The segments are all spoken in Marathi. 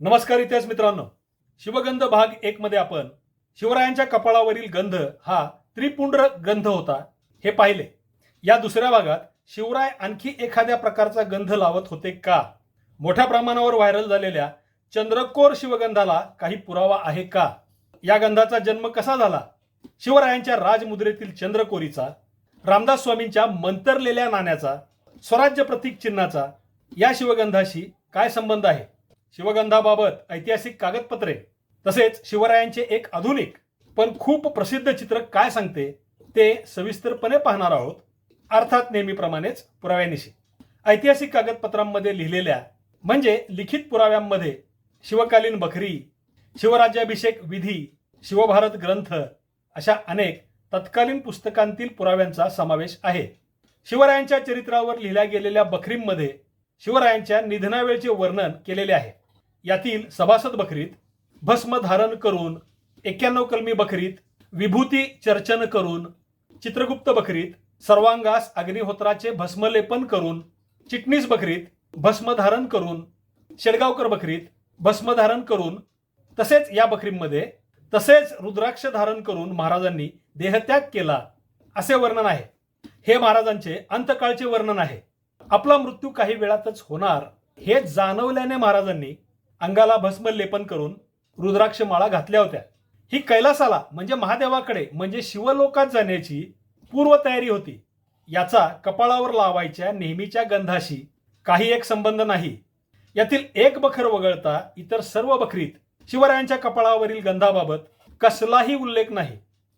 नमस्कार इतिहास मित्रांनो. शिवगंध भाग एक मध्ये आपण शिवरायांच्या कपाळावरील गंध हा त्रिपुंड्र गंध होता हे पाहिले. या दुसऱ्या भागात शिवराय आणखी एखाद्या प्रकारचा गंध लावत होते का? मोठ्या प्रमाणावर व्हायरल झालेल्या चंद्रकोर शिवगंधाला काही पुरावा आहे का? या गंधाचा जन्म कसा झाला? शिवरायांच्या राजमुद्रेतील चंद्रकोरीचा रामदास स्वामींच्या मंतरलेल्या नाण्याचा स्वराज्य प्रतीक चिन्हाचा या शिवगंधाशी काय संबंध आहे? शिवगंधाबाबत ऐतिहासिक कागदपत्रे तसेच शिवरायांचे एक आधुनिक पण खूप प्रसिद्ध चित्र काय सांगते ते सविस्तरपणे पाहणार आहोत. अर्थात नेहमीप्रमाणेच पुराव्यानिशी ऐतिहासिक कागदपत्रांमध्ये लिहिलेल्या म्हणजे लिखित पुराव्यांमध्ये शिवकालीन बखरी शिवराज्याभिषेक विधी शिवभारत ग्रंथ अशा अनेक तत्कालीन पुस्तकांतील पुराव्यांचा समावेश आहे. शिवरायांच्या चरित्रावर लिहिल्या गेलेल्या बखरींमध्ये शिवरायांच्या निधनावेळचे वर्णन केलेले आहे. यातील सभासद बकरीत भस्म धारण करून एक्क्याण्णव कलमी बकरीत विभूती चर्चन करून चित्रगुप्त बकरीत सर्वांगास अग्निहोत्राचे भस्मलेपन करून चिटणीस बकरीत भस्मधारण करून शेडगावकर बकरीत भस्मधारण करून तसेच या बकरीमध्ये तसेच रुद्राक्ष धारण करून महाराजांनी देहत्याग केला असे वर्णन आहे. हे महाराजांचे अंतकाळचे वर्णन आहे. आपला मृत्यू काही वेळातच होणार हे जाणवल्याने महाराजांनी अंगाला भस्म लेपन करून रुद्राक्ष माळा घातल्या होत्या. ही कैलासाला म्हणजे महादेवाकडे म्हणजे शिवलोकात जाण्याची पूर्वतयारी होती. याचा कपाळावर लावायच्या नेहमीच्या गंधाशी काही एक संबंध नाही. यातील एक बखर वगळता इतर सर्व बखरीत शिवरायांच्या कपाळावरील गंधाबाबत कसलाही उल्लेख नाही.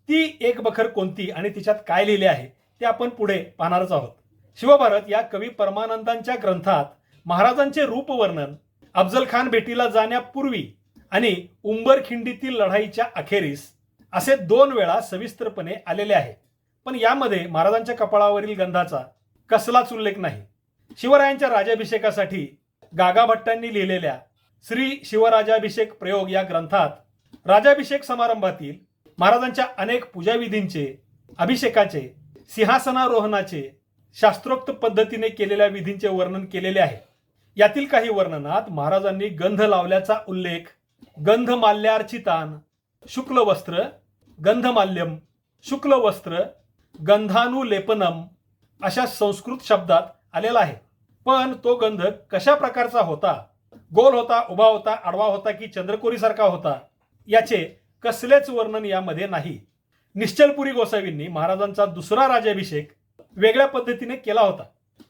ती एक बखर कोणती आणि तिच्यात काय लिहिले आहे ते आपण पुढे पाहणारच आहोत. शिवभारत या कवी परमानंदांच्या ग्रंथात महाराजांचे रूपवर्णन अफजल खान भेटीला जाण्यापूर्वी आणि उंबरखिंडीतील लढाईच्या अखेरीस असे दोन वेळा सविस्तरपणे आलेले आहे. पण यामध्ये महाराजांच्या कपाळावरील गंधाचा कसलाच उल्लेख नाही. शिवरायांच्या राजाभिषेकासाठी गागाभट्टांनी लिहिलेल्या श्री शिवराजाभिषेक प्रयोग या ग्रंथात राजाभिषेक समारंभातील महाराजांच्या अनेक पूजाविधींचे अभिषेकाचे सिंहासनारोहणाचे शास्त्रोक्त पद्धतीने केलेल्या विधींचे वर्णन केलेले आहे. यातील काही वर्णनात महाराजांनी गंध लावल्याचा उल्लेख गंधमाल्यार्चितान शुक्ल वस्त्र गंधमाल्यम शुक्ल वस्त्र गंधानुलेपनम अशा संस्कृत शब्दात आलेला आहे. पण तो गंध कशा प्रकारचा होता? गोल होता उभा होता आडवा होता की चंद्रकोरीसारखा होता? याचे कसलेच वर्णन यामध्ये नाही. निश्चलपुरी गोसावींनी महाराजांचा दुसरा राज्याभिषेक वेगळ्या पद्धतीने केला होता.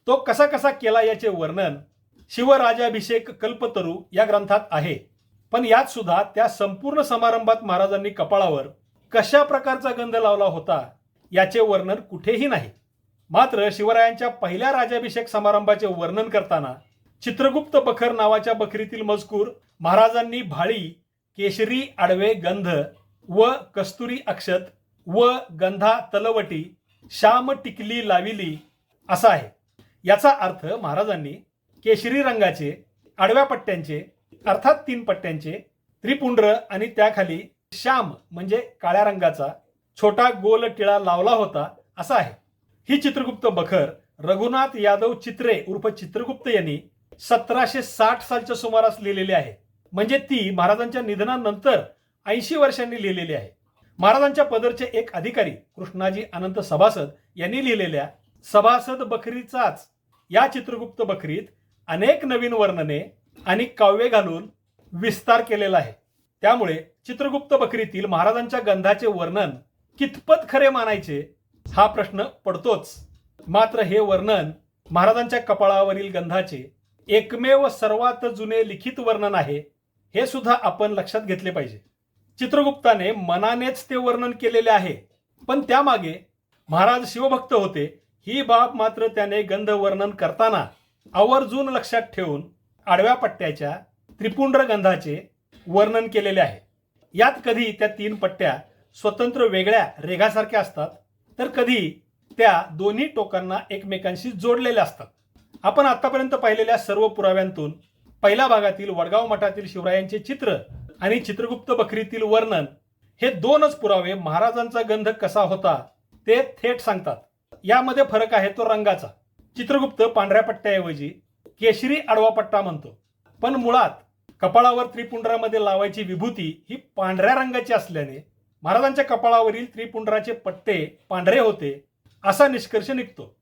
तो कसा कसा केला याचे वर्णन शिवराजाभिषेक कल्पतरू या ग्रंथात आहे. पण यात सुद्धा त्या संपूर्ण समारंभात महाराजांनी कपाळावर कशा प्रकारचा गंध लावला होता याचे वर्णन कुठेही नाही. मात्र शिवरायांच्या पहिल्या राजाभिषेक समारंभाचे वर्णन करताना चित्रगुप्त बखर नावाच्या बखरीतील मजकूर महाराजांनी भाळी केशरी आडवे गंध व कस्तुरी अक्षत व गंधा तलवटी श्याम टिकली लाविली असा आहे. याचा अर्थ महाराजांनी केशरी रंगाचे आडव्या पट्ट्यांचे अर्थात तीन पट्ट्यांचे त्रिपुंड्र आणि त्याखाली श्याम म्हणजे काळ्या रंगाचा छोटा गोल टिळा लावला होता असा आहे. ही चित्रगुप्त बखर रघुनाथ यादव चित्रे उर्फ चित्रगुप्त यांनी सतराशे साठ सालच्या सुमारास लिहिलेली आहे. म्हणजे ती महाराजांच्या निधनानंतर ऐंशी वर्षांनी लिहिलेली आहे. महाराजांच्या पदरचे एक अधिकारी कृष्णाजी अनंत सभासद यांनी लिहिलेल्या सभासद बखरीचाच या चित्रगुप्त बखरीत अनेक नवीन वर्णने आणि काव्ये घालून विस्तार केलेला आहे. त्यामुळे चित्रगुप्त बकरीतील महाराजांच्या गंधाचे वर्णन कितपत खरे मानायचे हा प्रश्न पडतोच. मात्र हे वर्णन महाराजांच्या कपाळावरील गंधाचे एकमेव सर्वात जुने लिखित वर्णन आहे हे सुद्धा आपण लक्षात घेतले पाहिजे. चित्रगुप्ताने मनानेच ते वर्णन केलेले आहे पण त्यामागे महाराज शिवभक्त होते ही बाब मात्र त्याने गंध वर्णन करताना आवर्जून लक्षात ठेवून आडव्या पट्ट्याच्या त्रिपुंड्र गंधाचे वर्णन केलेले आहे. यात कधी त्या तीन पट्ट्या स्वतंत्र वेगळ्या रेघासारख्या असतात तर कधी त्या दोन्ही टोकांना एकमेकांशी जोडलेल्या असतात. आपण आतापर्यंत पाहिलेल्या सर्व पुराव्यांतून पहिल्या भागातील वडगाव मठातील शिवरायांचे चित्र आणि चित्रगुप्त बखरीतील वर्णन हे दोनच पुरावे महाराजांचा गंध कसा होता ते थेट सांगतात. यामध्ये फरक आहे तो रंगाचा. चित्रगुप्त पांढऱ्या पट्ट्याऐवजी केशरी आडवा पट्टा म्हणतो. पण मुळात कपाळावर त्रिपुंडरामध्ये लावायची विभूती ही पांढऱ्या रंगाची असल्याने महाराजांच्या कपाळावरील त्रिपुंडराचे पट्टे पांढरे होते असा निष्कर्ष निघतो.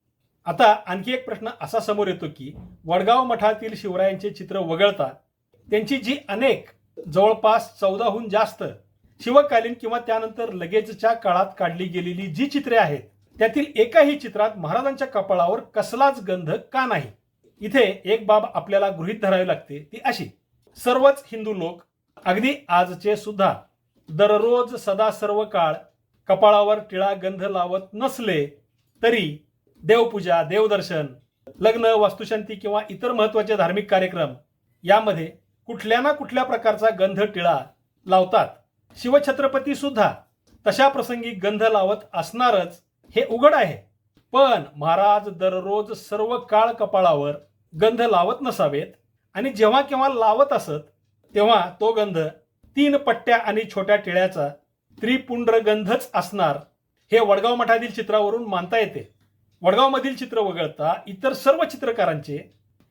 आता आणखी एक प्रश्न असा समोर येतो की वडगाव मठातील शिवरायांचे चित्र वगळता त्यांची जी अनेक जवळपास चौदाहून जास्त शिवकालीन किंवा त्यानंतर लगेचच्या काळात काढली गेलेली जी चित्रे आहेत त्यातील एकाही चित्रात महाराजांच्या कपाळावर कसलाच गंध का नाही? इथे एक बाब आपल्याला गृहीत धरावी लागते ती अशी. सर्वच हिंदू लोक अगदी आजचे सुद्धा दररोज सदा सर्व काळ कपाळावर टिळा गंध लावत नसले तरी देवपूजा देवदर्शन लग्न वास्तुशांती किंवा इतर महत्त्वाचे धार्मिक कार्यक्रम यामध्ये कुठल्या ना कुठल्या प्रकारचा गंध टिळा लावतात. शिवछत्रपती सुद्धा तशा प्रसंगी गंध लावत असणारच हे उघड आहे. पण महाराज दररोज सर्व काळ कपाळावर गंध लावत नसावेत आणि जेव्हा केव्हा लावत असत तेव्हा तो गंध तीन पट्ट्या आणि छोट्या टिळ्याचा त्रिपुंड्र गंधच असणार हे वडगाव मठातील चित्रावरून मानता येते. वडगावमधील चित्र वगळता इतर सर्व चित्रकारांचे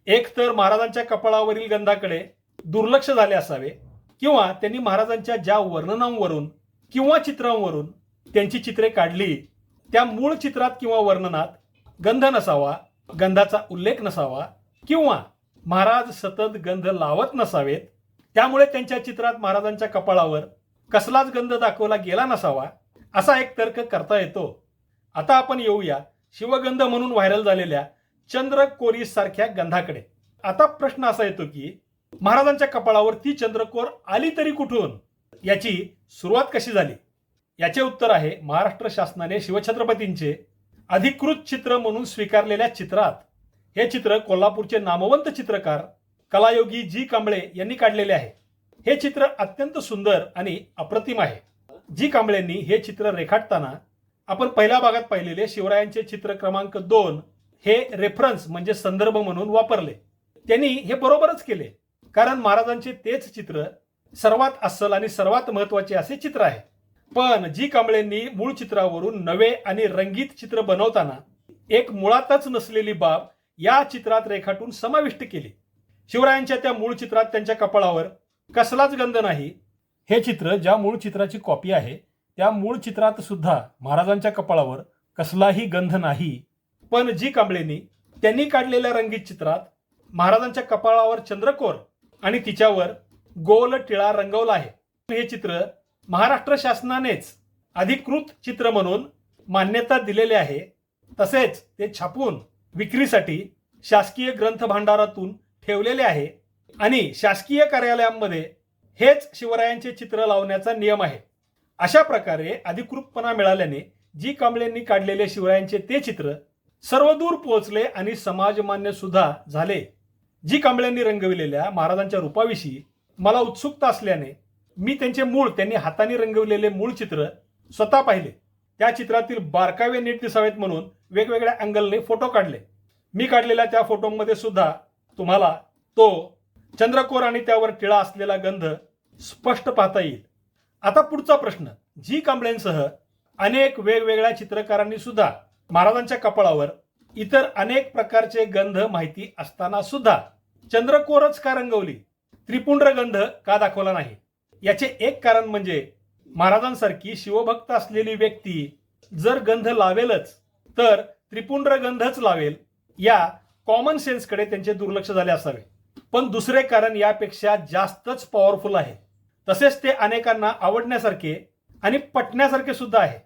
एकतर महाराजांच्या कपाळावरील गंधाकडे दुर्लक्ष झाले असावे किंवा त्यांनी महाराजांच्या ज्या वर्णनांवरून किंवा चित्रांवरून त्यांची चित्रे काढली त्या मूळ चित्रात किंवा वर्णनात गंध नसावा गंधाचा उल्लेख नसावा किंवा महाराज सतत गंध लावत नसावेत त्यामुळे त्यांच्या चित्रात महाराजांच्या कपाळावर कसलाच गंध दाखवला गेला नसावा असा एक तर्क करता येतो. आता आपण येऊया शिवगंध म्हणून व्हायरल झालेल्या चंद्रकोरी सारख्या गंधाकडे. आता प्रश्न असा येतो की महाराजांच्या कपाळावर ती चंद्रकोर आली तरी कुठून? याची सुरुवात कशी झाली? याचे उत्तर आहे महाराष्ट्र शासनाने शिवछत्रपतींचे अधिकृत चित्र म्हणून स्वीकारलेल्या चित्रात. हे चित्र कोल्हापूरचे नामवंत चित्रकार कलायोगी जी कांबळे यांनी काढलेले आहे. हे चित्र अत्यंत सुंदर आणि अप्रतिम आहे. जी कांबळेंनी हे चित्र रेखाटताना आपण पहिल्या भागात पाहिलेले शिवरायांचे चित्र क्रमांक दोन हे रेफरन्स म्हणजे संदर्भ म्हणून वापरले. त्यांनी हे बरोबरच केले कारण महाराजांचे तेच चित्र सर्वात अस्सल आणि सर्वात महत्त्वाचे असे चित्र आहे. पण जी कांबळेंनी मूळ चित्रावरून नवे आणि रंगीत चित्र बनवताना एक मुळातच नसलेली बाब या चित्रात रेखाटून समाविष्ट केली. शिवरायांच्या त्या मूळ चित्रात त्यांच्या कपाळावर कसलाच गंध नाही. हे चित्र ज्या मूळ चित्राची कॉपी आहे त्या मूळ चित्रात सुद्धा महाराजांच्या कपाळावर कसलाही गंध नाही. पण जी कांबळेंनी त्यांनी काढलेल्या रंगीत चित्रात महाराजांच्या कपाळावर चंद्रकोर आणि तिच्यावर गोल टिळा रंगवला आहे. हे चित्र महाराष्ट्र शासनानेच अधिकृत चित्र म्हणून मान्यता दिलेले आहे. तसेच ते छापून विक्रीसाठी शासकीय ग्रंथ भांडारातून ठेवलेले आहे. आणि शासकीय कार्यालयांमध्ये हेच शिवरायांचे चित्र लावण्याचा नियम आहे. अशा प्रकारे अधिकृतपणा मिळाल्याने जी कांबळेंनी काढलेले शिवरायांचे ते चित्र सर्वदूर पोहोचले आणि समाजमान्य सुद्धा झाले. जी कांबळेंनी रंगविलेल्या महाराजांच्या रूपाविषयी मला उत्सुकता असल्याने मी त्यांचे मूळ त्यांनी हाताने रंगवलेले मूळ चित्र स्वतः पाहिले. त्या चित्रातील बारकावे नीट दिसावेत म्हणून वेगवेगळ्या अँगलने फोटो काढले. मी काढलेल्या त्या फोटोमध्ये सुद्धा तुम्हाला तो चंद्रकोर आणि त्यावर टिळा असलेला गंध स्पष्ट पाहता येईल. आता पुढचा प्रश्न. जी कांबळेंसह अनेक वेगवेगळ्या चित्रकारांनी सुद्धा महाराजांच्या कपाळावर इतर अनेक प्रकारचे गंध माहिती असताना सुद्धा चंद्रकोरच का रंगवली? त्रिपुंड्र गंध का दाखवला नाही? याचे एक कारण म्हणजे महाराजांसारखी शिवभक्त असलेली व्यक्ती जर गंध लावेलच तर त्रिपुंड्र गंधच लावेल या कॉमन सेन्सकडे त्यांचे दुर्लक्ष झाले असावे. पण दुसरे कारण यापेक्षा जास्तच पॉवरफुल आहे. तसेच ते अनेकांना आवडण्यासारखे आणि पटण्यासारखे सुद्धा आहे.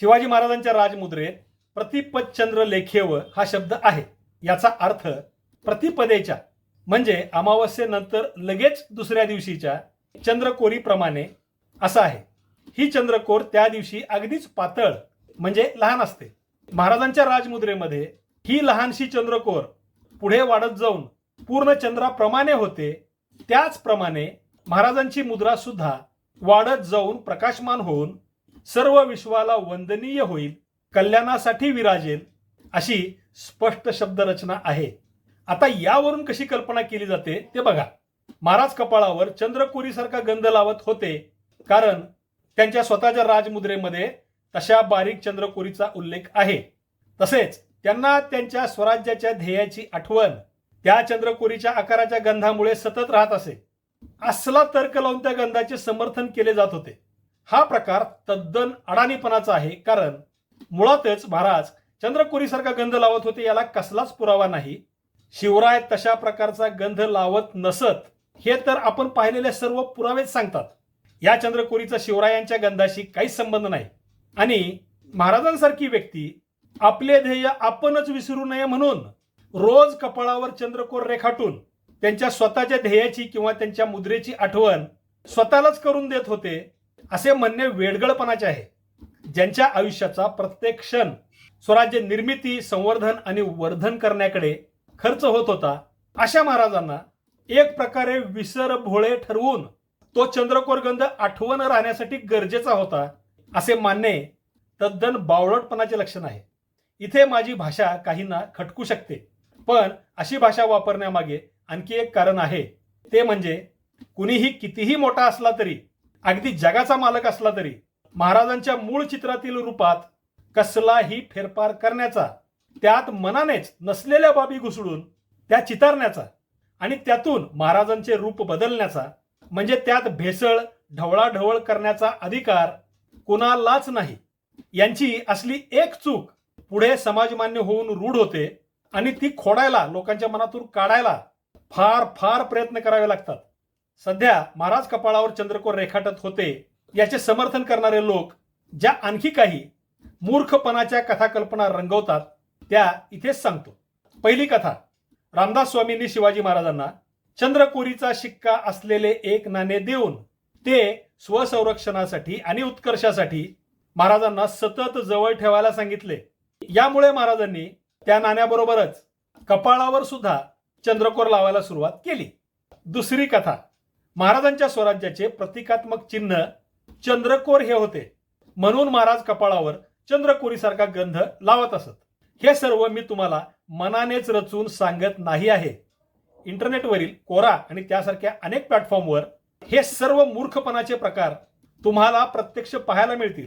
शिवाजी महाराजांच्या राजमुद्रेत प्रतिपदचंद्र लेखेव हा शब्द आहे. याचा अर्थ प्रतिपदेच्या म्हणजे अमावस्येनंतर लगेच दुसऱ्या दिवशीच्या चंद्रकोरीप्रमाणे असं आहे. ही चंद्रकोर त्या दिवशी अगदीच पातळ म्हणजे लहान असते. महाराजांच्या राजमुद्रेमध्ये ही लहानशी चंद्रकोर पुढे वाढत जाऊन पूर्ण चंद्राप्रमाणे होते. त्याचप्रमाणे महाराजांची मुद्रा सुद्धा वाढत जाऊन प्रकाशमान होऊन सर्व विश्वाला वंदनीय होईल कल्याणासाठी विराजेल अशी स्पष्ट शब्दरचना आहे. आता यावरून कशी कल्पना केली जाते ते बघा. महाराज कपाळावर चंद्रकोरीसारखा गंध लावत होते. कारण त्यांच्या स्वतःच्या राजमुद्रेमध्ये तशा बारीक चंद्रकोरीचा उल्लेख आहे. तसेच त्यांना त्यांच्या स्वराज्याच्या ध्येयाची आठवण त्या चंद्रकोरीच्या आकाराच्या गंधामुळे सतत राहत असे. असला तर्क लावून त्या गंधाचे समर्थन केले जात होते. हा प्रकार तद्दन अडाणीपणाचा आहे. कारण मुळातच महाराज चंद्रकोरीसारखा गंध लावत होते याला कसलाच पुरावा नाही. शिवराय तशा प्रकारचा गंध लावत नसत. हे तर आपण पाहिलेले सर्व पुरावेच सांगतात. या चंद्रकोरीचा शिवरायांच्या गंधाशी काहीच संबंध नाही. आणि महाराजांसारखी व्यक्ती आपले ध्येय आपणच विसरू नये म्हणून रोज कपाळावर चंद्रकोर रेखाटून त्यांच्या स्वतःच्या ध्येयाची किंवा त्यांच्या मुद्रेची आठवण स्वतःलाच करून देत होते असे म्हणणे वेडगळपणाचे आहे. ज्यांच्या आयुष्याचा प्रत्येक क्षण स्वराज्य निर्मिती संवर्धन आणि वर्धन करण्याकडे खर्च होत होता अशा महाराजांना एक प्रकारे विसर भोळे ठरवून तो चंद्रकोर गंध आठवण राहण्यासाठी गरजेचा होता असे मानणे तद्दन बावळटपणाचे लक्षण आहे. इथे माझी भाषा काहींना खटकू शकते पण अशी भाषा वापरण्यामागे आणखी एक कारण आहे. ते म्हणजे कुणीही कितीही मोठा असला तरी अगदी जगाचा मालक असला तरी महाराजांच्या मूळ चित्रातील रूपात कसलाही फेरफार करण्याचा त्यात मनानेच नसलेल्या बाबी घुसळून त्या चितारण्याचा आणि त्यातून महाराजांचे रूप बदलण्याचा म्हणजे त्यात भेसळ ढवळाढवळ करण्याचा अधिकार कुणालाच नाही. यांची असली एक चूक पुढे समाजमान्य होऊन रूढ होते आणि ती खोडायला लोकांच्या मनातून काढायला फार फार प्रयत्न करावे लागतात. सध्या महाराज कपाळावर चंद्रकोर रेखाटत होते याचे समर्थन करणारे लोक ज्या आणखी काही मूर्खपणाच्या कथाकल्पना रंगवतात त्या इथेच सांगतो. पहिली कथा रामदास स्वामींनी शिवाजी महाराजांना चंद्रकोरीचा शिक्का असलेले एक नाणे देऊन ते स्वसंरक्षणासाठी आणि उत्कर्षासाठी महाराजांना सतत जवळ ठेवायला सांगितले. यामुळे महाराजांनी त्या नाण्याबरोबरच कपाळावर सुद्धा चंद्रकोर लावायला सुरुवात केली. दुसरी कथा महाराजांच्या स्वराज्याचे प्रतिकात्मक चिन्ह चंद्रकोर हे होते. म्हणून महाराज कपाळावर चंद्रकोरीसारखा गंध लावत असत. हे सर्व मी तुम्हाला मनानेच रचून सांगत नाही आहे. इंटरनेटवरील कोरा आणि त्यासारख्या अनेक प्लॅटफॉर्मवर हे सर्व मूर्खपणाचे प्रकार तुम्हाला प्रत्यक्ष पाहायला मिळतील.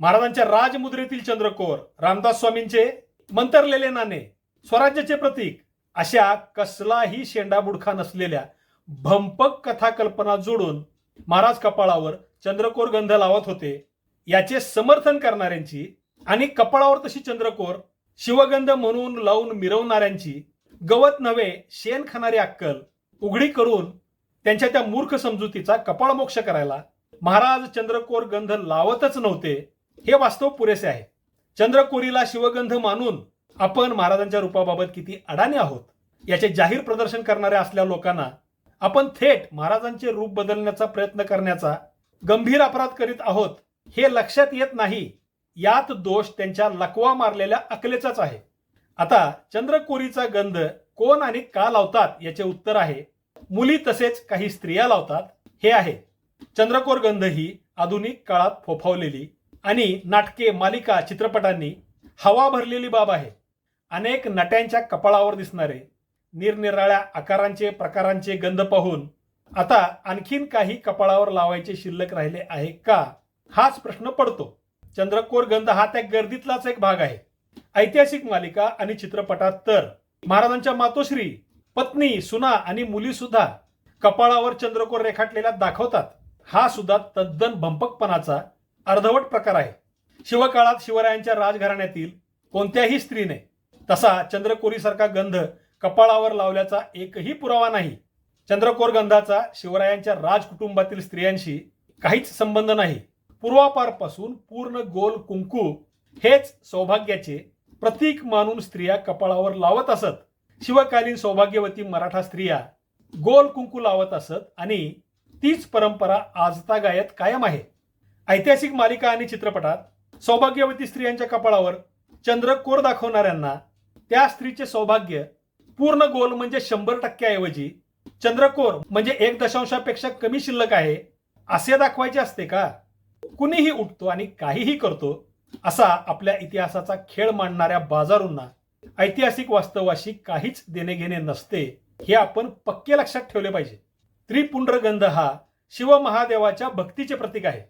महाराजांच्या राजमुद्रेतील चंद्रकोर रामदास स्वामींचे मंतरलेले नाणे स्वराज्याचे प्रतीक अशा कसलाही शेंडाबुडखा नसलेल्या भंपक कथाकल्पना जोडून महाराज कपाळावर चंद्रकोर गंध लावत होते. याचे समर्थन करणाऱ्यांची आणि कपाळावर तशी चंद्रकोर शिवगंध म्हणून लावून मिरवणाऱ्यांची गवत नव्हे शेण खाणारी अक्कल उघडी करून त्यांच्या त्या मूर्ख समजुतीचा कपाळमोक्ष करायला महाराज चंद्रकोर गंध लावतच नव्हते हे वास्तव पुरेसे आहे. चंद्रकोरीला शिवगंध मानून आपण महाराजांच्या रूपाबाबत किती अडाणी आहोत याचे जाहीर प्रदर्शन करणाऱ्या असल्या लोकांना आपण थेट महाराजांचे रूप बदलण्याचा प्रयत्न करण्याचा गंभीर अपराध करीत आहोत हे लक्षात येत नाही. यात दोष त्यांच्या लकवा मारलेल्या अकलेचाच आहे. आता चंद्रकोरीचा गंध कोण आणि का लावतात याचे उत्तर आहे. मुली तसेच काही स्त्रिया लावतात हे आहे. चंद्रकोर गंध ही आधुनिक काळात फोफावलेली आणि नाटके मालिका चित्रपटांनी हवा भरलेली बाब आहे. अनेक नट्यांच्या कपाळावर दिसणारे निरनिराळ्या आकारांचे प्रकारांचे गंध पाहून आता आणखीन काही कपाळावर लावायचे शिल्लक राहिले आहे का? हाच प्रश्न पडतो. चंद्रकोर गंध हा त्या गर्दीतलाच एक भाग आहे. ऐतिहासिक मालिका आणि चित्रपटात तर. महाराजांच्या मातोश्री पत्नी सुना आणि मुली सुद्धा कपाळावर चंद्रकोर रेखाटलेल्या दाखवतात. हा सुद्धा तद्दन भंपकपणाचा अर्धवट प्रकार आहे. शिवकाळात शिवरायांच्या राजघराण्यातील कोणत्याही स्त्रीने तसा चंद्रकोरीसारखा गंध कपाळावर लावल्याचा एकही पुरावा नाही. चंद्रकोर गंधाचा शिवरायांच्या राजकुटुंबातील स्त्रियांशी काहीच संबंध नाही. पूर्वापारपासून पूर्ण गोल कुंकू हेच सौभाग्याचे प्रतीक मानून स्त्रिया कपाळावर लावत असत. शिवकालीन सौभाग्यवती मराठा स्त्रिया गोल कुंकू लावत असत आणि तीच परंपरा आजतागायत कायम आहे. ऐतिहासिक मालिका आणि चित्रपटात सौभाग्यवती स्त्रियांच्या कपाळावर चंद्रकोर दाखवणाऱ्यांना त्या स्त्रीचे सौभाग्य पूर्ण गोल म्हणजे शंभर टक्क्याऐवजी चंद्रकोर म्हणजे एक दशांशापेक्षा कमी शिल्लक आहे असे दाखवायचे असते का? कुणीही उठतो आणि काहीही करतो असा आपल्या इतिहासाचा खेळ मांडणाऱ्या बाजारूंना ऐतिहासिक वास्तवाशी काहीच देणे घेणे नसते हे आपण पक्के लक्षात ठेवले पाहिजे. त्रिपुंड्रगंध हा शिवमहादेवाच्या भक्तीचे प्रतीक आहे.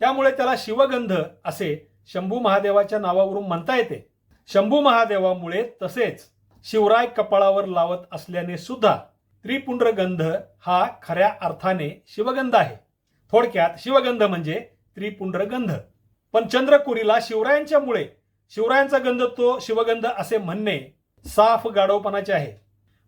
त्यामुळे त्याला शिवगंध असे शंभू महादेवाच्या नावावरून म्हणता येते. शंभू महादेवामुळे तसेच शिवराय कपाळावर लावत असल्याने सुद्धा त्रिपुंड्रगंध हा खऱ्या अर्थाने शिवगंध आहे. थोडक्यात शिवगंध म्हणजे त्रिपुंड्र गंध पण चंद्रकोरीला शिवरायांच्या मुळे शिवरायांचा गंध तो शिवगंध असे म्हणणे साफ गाढवपणाचे आहे.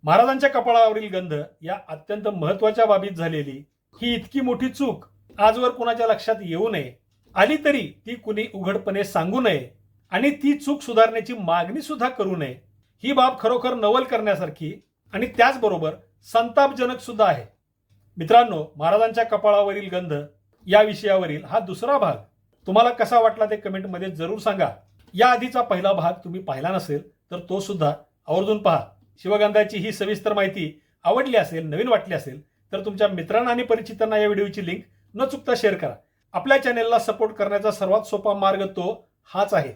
महाराजांच्या कपाळावरील गंध या अत्यंत महत्त्वाच्या बाबीत झालेली ही इतकी मोठी चूक आजवर कुणाच्या लक्षात येऊ नये. आली तरी ती कुणी उघडपणे सांगू नये आणि ती चूक सुधारण्याची मागणी सुद्धा करू नये. ही बाब खरोखर नवल करण्यासारखी आणि त्याचबरोबर संतापजनक सुद्धा आहे. मित्रांनो महाराजांच्या कपाळावरील गंध या विषयावरील हा दुसरा भाग तुम्हाला कसा वाटला ते कमेंटमध्ये जरूर सांगा. या आधीचा पहिला भाग तुम्ही पाहिला नसेल तर तो सुद्धा आवर्जून पहा. शिवगंधाची ही सविस्तर माहिती आवडली असेल नवीन वाटली असेल तर तुमच्या मित्रांना आणि परिचितांना या व्हिडिओची लिंक न चुकता शेअर करा. आपल्या चॅनेलला सपोर्ट करण्याचा सर्वात सोपा मार्ग तो हाच आहे.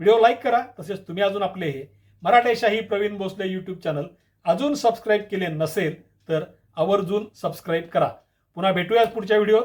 व्हिडिओ लाईक करा तसेच तुम्ही अजून आपले हे मराठेशाही प्रवीण भोसले यूट्यूब चॅनल अजून सबस्क्राईब केले नसेल तर आवर्जून सबस्क्राईब करा. पुन्हा भेटूयाच पुढच्या व्हिडिओत.